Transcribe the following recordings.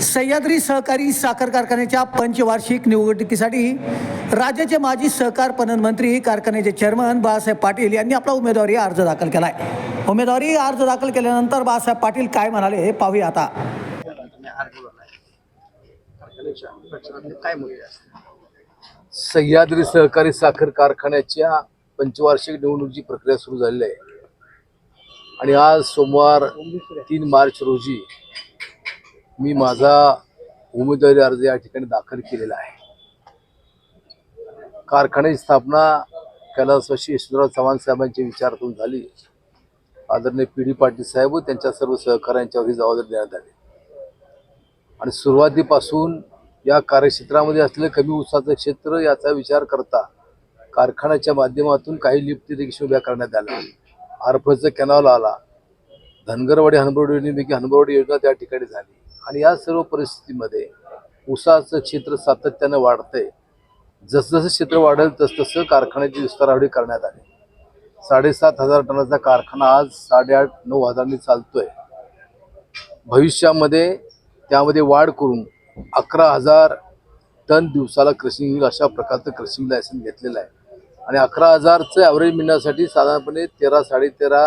सह्याद्री सहकारी साखर कारखान्याच्या पंचवार्षिक निवडणुकीसाठी राज्याचे माजी सहकार पणन मंत्री कारखान्याचे चेअरमन बाळासाहेब पाटील यांनी आपला उमेदवारी अर्ज दाखल केला आहे उमेदवारी अर्ज दाखल केल्यानंतर बाळासाहेब पाटील काय म्हणाले हे पाहूया आता. काय सह्याद्री सहकारी साखर कारखान्याच्या पंचवार्षिक निवडणुकीची प्रक्रिया सुरू झालेली आहे. आणि आज सोमवार तीन मार्च रोजी मी माझा उमेदवारी अर्ज या ठिकाणी दाखल केलेला आहे. कारखान्याची स्थापना कैलासवाशी यशवंतराव चव्हाण साहेबांच्या विचारातून झाली. आदरणीय पी डी पाटील साहेब त्यांच्या सर्व सहकाऱ्यांच्यावर ही जबाबदारी देण्यात आली. आणि सुरुवातीपासून या कार्यक्षेत्रामध्ये असलेलं कमी उत्साहाचं क्षेत्र याचा विचार करता कारखान्याच्या माध्यमातून काही लिफ्ट देखील उभ्या करण्यात आल्या. आरफचं कॅनॉल आला. धनगरवाडी हनबरवाडी योजनेपैकी हनबरवाडी योजना त्या ठिकाणी झाली. आणि या सर्व परिस्थितीमध्ये ऊसाचं क्षेत्र सातत्यानं वाढतंय. जसजसं क्षेत्र वाढेल तसतसं कारखान्याची विस्तारावडी करण्यात आली. साडेसात हजार टनाचा कारखाना आज साडेआठ नऊ हजारांनी चालतोय. भविष्यामध्ये त्यामध्ये वाढ करून अकरा हजार टन दिवसाला क्रशिंग होईल अशा प्रकारचं क्रशिंग लायसन घेतलेलं आहे. आणि अकरा हजारचं ॲव्हरेज मिळण्यासाठी साधारणपणे तेरा साडेतेरा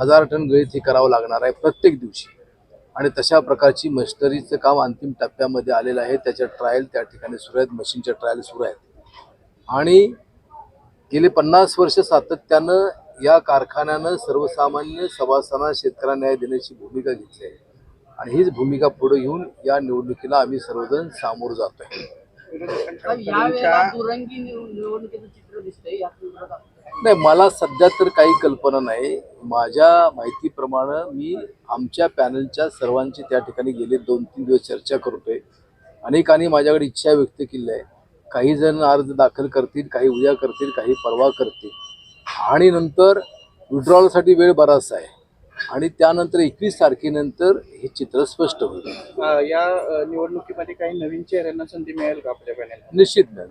हजार टन गळीत हे करावं लागणार आहे प्रत्येक दिवशी. आणि तशा प्रकारची मशिनरीचं काम अंतिम टप्प्यामध्ये आलेलं आहे. त्याच्या ट्रायल त्या ठिकाणी सुरू आहेत. मशीनच्या ट्रायल सुरू आहेत. आणि गेले पन्नास वर्ष सातत्यानं या कारखान्यानं सर्वसामान्य सभासदांना शेतकऱ्यांना न्याय देण्याची भूमिका घेतली आहे. आणि हीच भूमिका पुढे घेऊन या निवडणुकीला आम्ही सर्वजण सामोरं जातोय. नाही मला सध्या तर काही कल्पना नाही. माझ्या माहितीप्रमाणे मी आमच्या पॅनलच्या सर्वांची त्या ठिकाणी गेले दोन तीन दिवस चर्चा करतोय अनेकांनी माझ्याकडे इच्छा व्यक्त केली आहे. काही जण अर्ज दाखल करतील काही उद्या करतील काही परवा करतील. आणि नंतर विड्रॉलसाठी वेळ बराचसा आहे. आणि त्यानंतर एकवीस तारखेनंतर हे चित्र स्पष्ट होईल. या निवडणुकीमध्ये काही नवीन चेहऱ्यांना संधी मिळेल का आपल्या पॅनल निश्चित मिळेल.